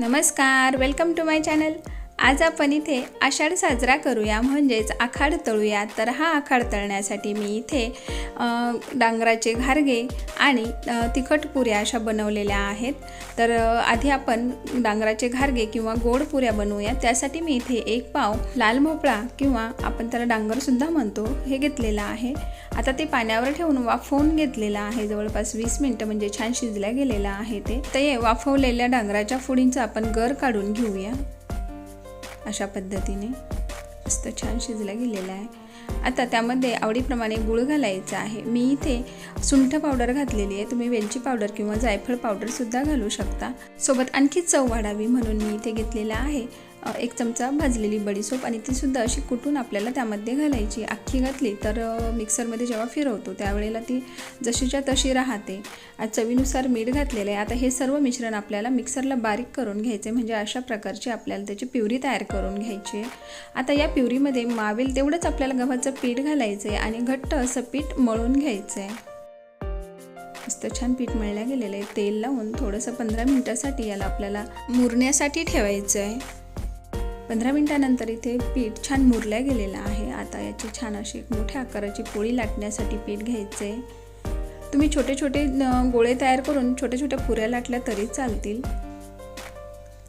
नमस्कार welcome to my channel आज आपण इथे आषाढ साजरा करूया म्हणजेच आखाड तळूया. तर हा आखाड तळण्यासाठी मी इथे डांगराचे घारगे आणि तिखट पुऱ्या अशा बनवलेल्या आहेत. तर आधी आपण डांगराचे घारगे किंवा गोड पुऱ्या बनवूया. त्यासाठी मी इथे एक पाव लाल भोपळा किंवा आपण त्याला डांगरसुद्धा म्हणतो हे घेतलेलं आहे. आता ते पाण्यावर ठेवून वाफवून घेतलेलं आहे. जवळपास वीस मिनटं म्हणजे छान शिजल्या गेलेलं आहे ते. ते वाफवलेल्या डांगराच्या फुडींचा आपण गर काढून घेऊया. अशा पद्धतीने मस्त छान शिजला गेलेला आहे. आता त्यामध्ये आवडीप्रमाणे गुळ घालायचा आहे. मी इथे सुंठ पावडर घातलेली आहे. तुम्ही वेलची पावडर किंवा जायफळ पावडरसुद्धा घालू शकता. सोबत आणखी चव वाढावी म्हणून मी इथे घेतलेला आहे. एक चमचा भाजलेली बडीसोप आणि तीसुद्धा अशी कुटून आपल्याला त्यामध्ये घालायची. अख्खी घातली तर मिक्सरमध्ये जेव्हा फिरवतो त्यावेळेला ती जशीच्या तशी राहते. आज चवीनुसार मीठ घातलेलं आहे. आता हे सर्व मिश्रण आपल्याला मिक्सरला बारीक करून घ्यायचे म्हणजे अशा प्रकारची आपल्याला त्याची प्युरी तयार करून घ्यायची आहे. आता या प्युरीमध्ये मावेल तेवढंच आपल्याला गव्हाचं पीठ घालायचं आहे आणि घट्ट असं पीठ मळून घ्यायचं आहे. मस्त छान पीठ मळल्या गेलेलं आहे. तेल लावून थोडंसं पंधरा मिनटासाठी याला आपल्याला मुरण्यासाठी ठेवायचं आहे. पंधरा मिनटानंतर इथे पीठ छान मुरल्या गेलेलं आहे. आता याची छान अशी एक मोठ्या आकाराची पोळी लाटण्यासाठी पीठ घ्यायचे. तुम्ही छोटे छोटे गोळे तयार करून छोट्या छोट्या पुऱ्या लाटल्या तरी चालतील.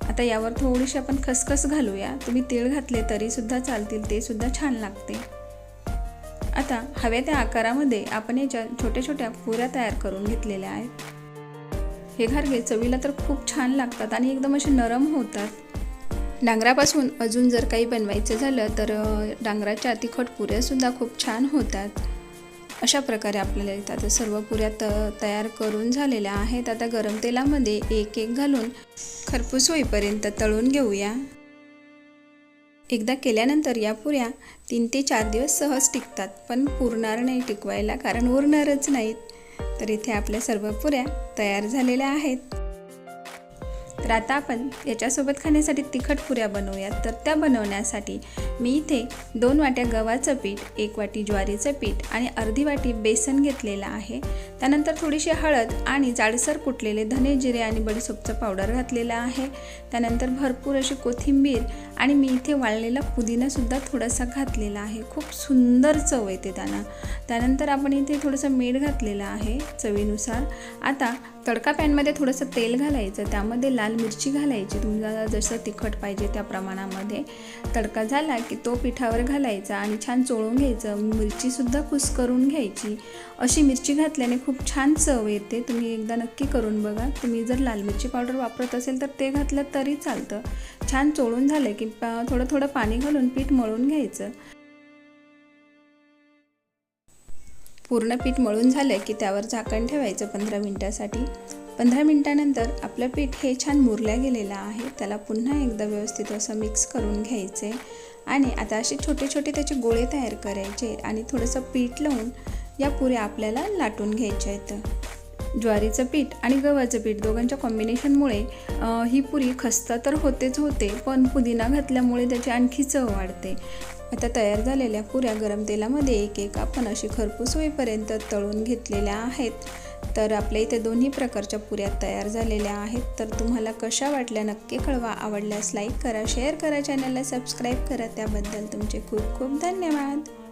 आता यावर थोडीशी आपण खसखस घालूया. तुम्ही तीळ घातले तरी सुद्धा चालतील ते सुद्धा छान लागते. आता हव्या त्या आकारामध्ये आपण याच्या छोट्या छोट्या पुऱ्या तयार करून घेतलेल्या आहेत. हे घारगे चवीला तर खूप छान लागतात आणि एकदम असे नरम होतात. डांगरापासून अजून जर काही बनवायचं झालं तर डांगराच्या तिखट पुऱ्यासुद्धा खूप छान होतात. अशा प्रकारे आपल्याला येतात. सर्व पुऱ्या त तयार करून झालेल्या आहेत. आता गरम तेलामध्ये एक एक घालून खरपूस होईपर्यंत तळून घेऊया. एकदा केल्यानंतर या पुऱ्या तीन ते चार दिवस सहज टिकतात पण पुरणार नाही टिकवायला कारण उरणारच नाहीत. तर इथे आपल्या सर्व पुऱ्या तयार झालेल्या आहेत. तर आता आपण याच्यासोबत खाण्यासाठी तिखट पुऱ्या बनवूयात. तर त्या बनवण्यासाठी मी इथे दोन वाट्या गव्हाचं पीठ एक वाटी ज्वारीचं पीठ आणि अर्धी वाटी बेसन घेतलेलं आहे. त्यानंतर थोडीशी हळद आणि जाडसर कुटलेले धने जिरे आणि बडीसोपचं पावडर घातलेलं आहे. त्यानंतर भरपूर अशी कोथिंबीर आणि मी इथे वाळलेला पुदिनासुद्धा थोडासा घातलेला आहे. खूप सुंदर चव येते त्यांना. त्यानंतर आपण इथे थोडंसं मीठ घातलेलं आहे चवीनुसार. आता तडका पॅनमध्ये थोडंसं तेल घालायचं. त्यामध्ये लाल मिरची घालायची. तुम्हाला जसं तिखट पाहिजे त्या प्रमाणामध्ये तडका झाला की तो पिठावर घालायचा आणि छान चोळून घ्यायचं. मिरचीसुद्धा कुस्करून घ्यायची. अशी मिरची घातल्याने खूप छान चव येते. तुम्ही एकदा नक्की करून बघा. तुम्ही जर लाल मिरची पावडर वापरत असेल तर ते घातलं तरी चालतं. छान चोळून झालं की प- थोडं थोडं पाणी घालून पीठ मळून घ्यायचं. पूर्ण पीठ मळून झालं की त्यावर झाकण ठेवायचं पंधरा मिनटासाठी. पंधरा मिनटानंतर आपलं पीठ हे छान मुरल्या गेलेलं आहे. त्याला पुन्हा एकदा व्यवस्थित असं मिक्स करून घ्यायचे आणि आता असे छोटे छोटे त्याचे गोळे तयार करायचे आणि थोडंसं पीठ लावून या पुऱ्या आपल्याला लाटून घ्यायच्या आहेत. ज्वारीचं पीठ आणि गव्हाचं पीठ दोघांच्या कॉम्बिनेशनमुळे ही पुरी खस्ता तर होतेच होते पण पुदिना घातल्यामुळे त्याची आणखी चव वाढते. आता तयार झालेल्या पुऱ्या गरम तेलामध्ये एक एक आपण अशी खरपूस होईपर्यंत तळून घेतलेल्या आहेत. तर आपल्या इथे दोन्ही प्रकारच्या पुऱ्या तयार झालेल्या आहेत. तर तुम्हाला कशा वाटल्या नक्की कळवा. आवडल्यास लाईक करा शेअर करा चॅनलला सबस्क्राईब करा. त्याबद्दल तुमचे खूप खूप धन्यवाद.